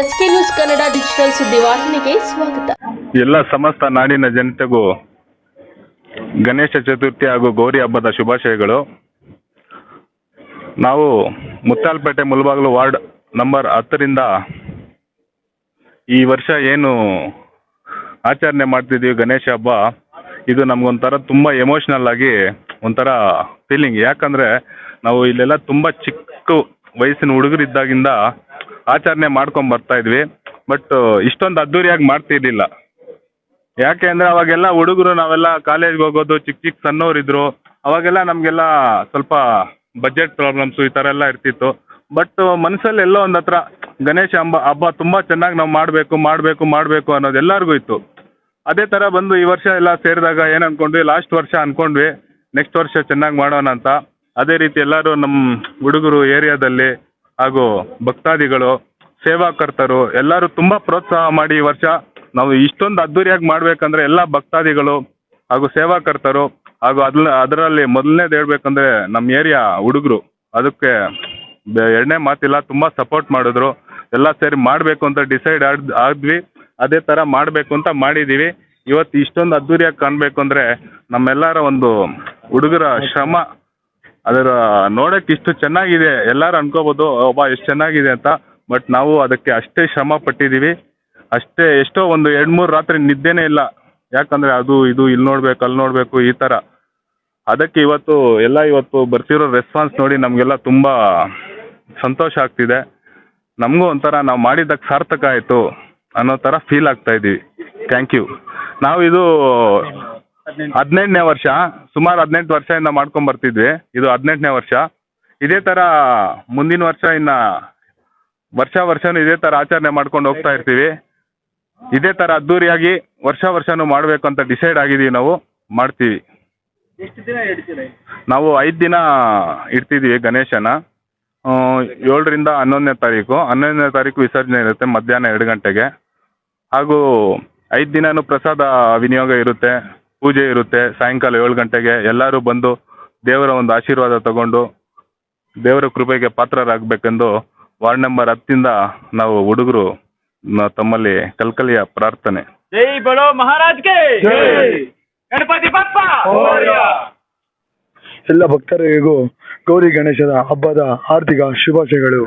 S K news Kannada digital ಸುದ್ದಿವಾಹಿನಿಗೆ ಸ್ವಾಗತ. ಎಲ್ಲ ಸಮಸ್ತ ನಾಡಿನ ಜನತೆಗೂ ಗಣೇಶ ಚತುರ್ಥಿ ಹಾಗೂ ಗೌರಿ ಹಬ್ಬದ ಶುಭಾಶಯಗಳು. ನಾವು ಮುತ್ತಾಲ್ಪೇಟೆ ಮುಲ್ಬಾಗ್ಲು ವಾರ್ಡ್ ನಂಬರ್ ಹತ್ತರಿಂದ ಈ ವರ್ಷ ಏನು ಆಚರಣೆ ಮಾಡ್ತಿದ್ದೀವಿ ಗಣೇಶ ಹಬ್ಬ. ಇದು ನಮ್ಗೊಂಥರ ತುಂಬ ಎಮೋಷ್ನಲ್ ಆಗಿ ಒಂಥರ ಫೀಲಿಂಗ್ ಯಾಕಂದರೆ ನಾವು ಇಲ್ಲೆಲ್ಲ ತುಂಬ ಚಿಕ್ಕ ವಯಸ್ಸಿನ ಹುಡುಗರಿದ್ದಾಗಿಂದ ಆಚರಣೆ ಮಾಡ್ಕೊಂಡು ಬರ್ತಾ ಇದ್ವಿ. ಬಟ್ ಇಷ್ಟೊಂದು ಅದ್ದೂರಿಯಾಗಿ ಮಾಡ್ತಿರ್ಲಿಲ್ಲ. ಯಾಕೆ ಅಂದರೆ ಅವಾಗೆಲ್ಲ ಹುಡುಗರು ನಾವೆಲ್ಲ ಕಾಲೇಜ್ಗೆ ಹೋಗೋದು ಚಿಕ್ಕ ಚಿಕ್ಕ ಸಣ್ಣವರಿದ್ರು ಅವಾಗೆಲ್ಲ ನಮಗೆಲ್ಲ ಸ್ವಲ್ಪ ಬಜೆಟ್ ಪ್ರಾಬ್ಲಮ್ಸು ಈ ಥರ ಎಲ್ಲ ಇರ್ತಿತ್ತು. ಬಟ್ ಮನಸ್ಸಲ್ಲಿ ಎಲ್ಲೋ ಒಂದು ಹತ್ರ ಗಣೇಶ ಹಬ್ಬ ಹಬ್ಬ ತುಂಬ ಚೆನ್ನಾಗಿ ನಾವು ಮಾಡಬೇಕು ಮಾಡಬೇಕು ಮಾಡಬೇಕು ಅನ್ನೋದು ಎಲ್ಲರಿಗೂ ಇತ್ತು. ಅದೇ ಥರ ಬಂದು ಈ ವರ್ಷ ಎಲ್ಲ ಸೇರಿದಾಗ ಏನು ಅನ್ಕೊಂಡ್ವಿ? ಲಾಸ್ಟ್ ವರ್ಷ ಅಂದ್ಕೊಂಡ್ವಿ ನೆಕ್ಸ್ಟ್ ವರ್ಷ ಚೆನ್ನಾಗಿ ಮಾಡೋಣ ಅಂತ. ಅದೇ ರೀತಿ ಎಲ್ಲರೂ ನಮ್ಮ ಹುಡುಗರು ಏರಿಯಾದಲ್ಲಿ ಹಾಗೂ ಭಕ್ತಾದಿಗಳು, ಸೇವಾಕರ್ತರು ಎಲ್ಲರೂ ತುಂಬ ಪ್ರೋತ್ಸಾಹ ಮಾಡಿ ಈ ವರ್ಷ ನಾವು ಇಷ್ಟೊಂದು ಅದ್ದೂರಿಯಾಗಿ ಮಾಡಬೇಕಂದ್ರೆ ಎಲ್ಲ ಭಕ್ತಾದಿಗಳು ಹಾಗೂ ಸೇವಾಕರ್ತರು ಹಾಗೂ ಅದ್ಲ ಅದರಲ್ಲಿ ಮೊದಲನೇದು ಹೇಳ್ಬೇಕಂದ್ರೆ ನಮ್ಮ ಏರಿಯಾ ಹುಡುಗರು. ಅದಕ್ಕೆ ಎರಡನೇ ಮಾತಿಲ್ಲ, ತುಂಬ ಸಪೋರ್ಟ್ ಮಾಡಿದ್ರು. ಎಲ್ಲ ಸೇರಿ ಮಾಡಬೇಕು ಅಂತ ಡಿಸೈಡ್ ಆಡ್, ಆದ್ವಿ. ಅದೇ ಥರ ಮಾಡಬೇಕು ಅಂತ ಮಾಡಿದ್ದೀವಿ ಇವತ್ತು ಇಷ್ಟೊಂದು ಅದ್ದೂರಿಯಾಗಿ ಕಾಣಬೇಕು ಅಂದರೆ ನಮ್ಮೆಲ್ಲರ ಒಂದು ಹುಡುಗರ ಶ್ರಮ ಅದರ ನೋಡಕ್ಕೆ ಇಷ್ಟು ಚೆನ್ನಾಗಿದೆ, ಎಲ್ಲರೂ ಅನ್ಕೋಬೋದು ಒಬ್ಬ ಎಷ್ಟು ಚೆನ್ನಾಗಿದೆ ಅಂತ. ಬಟ್ ನಾವು ಅದಕ್ಕೆ ಅಷ್ಟೇ ಶ್ರಮ ಪಟ್ಟಿದೀವಿ ಅಷ್ಟೇ ಎಷ್ಟೋ ಒಂದು ಎರಡು ಮೂರು ರಾತ್ರಿ ನಿದ್ದೆನೇ ಇಲ್ಲ. ಯಾಕಂದರೆ ಅದು ಇದು ಇಲ್ಲಿ ನೋಡಬೇಕು ಅಲ್ಲಿ ನೋಡಬೇಕು, ಈ ಥರ ಅದಕ್ಕೆ ಇವತ್ತು ಎಲ್ಲ ಇವತ್ತು ಬರ್ತಿರೋ ರೆಸ್ಪಾನ್ಸ್ ನೋಡಿ ನಮಗೆಲ್ಲ ತುಂಬ ಸಂತೋಷ ಆಗ್ತಿದೆ. ನಮಗೂ ಒಂಥರ ನಾವು ಮಾಡಿದ್ದಕ್ಕೆ ಸಾರ್ಥಕ ಆಯಿತು ಅನ್ನೋ ಥರ ಫೀಲ್ ಆಗ್ತಾ ಇದೀವಿ ಥ್ಯಾಂಕ್ ಯು ನಾವು ಇದು ಹದಿನೆಂಟನೇ. ವರ್ಷ ಸುಮಾರು ಹದಿನೆಂಟು ವರ್ಷದಿಂದ ಮಾಡ್ಕೊಂಡ್ ಬರ್ತಿದ್ವಿ. ಇದು ಹದಿನೆಂಟನೇ ವರ್ಷ. ಇದೇ ಥರ ಮುಂದಿನ ವರ್ಷ ಇನ್ನು ವರ್ಷ ವರ್ಷವೂ ಇದೇ ಥರ ಆಚರಣೆ ಮಾಡ್ಕೊಂಡು ಹೋಗ್ತಾ ಇರ್ತೀವಿ. ಇದೇ ಥರ ಅದ್ದೂರಿಯಾಗಿ ವರ್ಷ ವರ್ಷನೂ ಮಾಡಬೇಕು ಅಂತ ಡಿಸೈಡ್ ಆಗಿದ್ದೀವಿ ನಾವು ಮಾಡ್ತೀವಿ. ಎಷ್ಟು ದಿನ ಇಡ್ತೀರಾ? ನಾವು ಐದು ದಿನ ಇಡ್ತಿದ್ದೀವಿ ಗಣೇಶನ. ಏಳರಿಂದ ಹನ್ನೊಂದನೇ ತಾರೀಕು. ಹನ್ನೊಂದನೇ ತಾರೀಕು ವಿಸರ್ಜನೆ ಇರುತ್ತೆ ಮಧ್ಯಾಹ್ನ ಎರಡು ಗಂಟೆಗೆ. ಹಾಗೂ ಐದು ದಿನನೂ ಪ್ರಸಾದ ವಿನಿಯೋಗ ಇರುತ್ತೆ. ಪೂಜೆ ಇರುತ್ತೆ. ಸಾಯಂಕಾಲ ಏಳು ಗಂಟೆಗೆ ಎಲ್ಲರೂ ಬಂದು ದೇವರ ಒಂದು ಆಶೀರ್ವಾದ ತಗೊಂಡು ದೇವರ ಕೃಪೆಗೆ ಪಾತ್ರರಾಗಬೇಕೆಂದು ವಾರ್ಡ್ ನಂಬರ್ ಹತ್ತಿಂದ ನಾವು ಹುಡುಗರು ತಮ್ಮಲ್ಲಿ ಕಲ್ಕಲಿಯ ಪ್ರಾರ್ಥನೆ. ಜೈ ಬಡೋ ಮಹಾರಾಜ್. ಗಣಪತಿ ಬಪ್ಪ! ಎಲ್ಲ ಭಕ್ತರಿಗೂ ಗೌರಿ ಗಣೇಶದ ಹಬ್ಬದ ಆರ್ಥಿಕ ಶುಭಾಶಯಗಳು.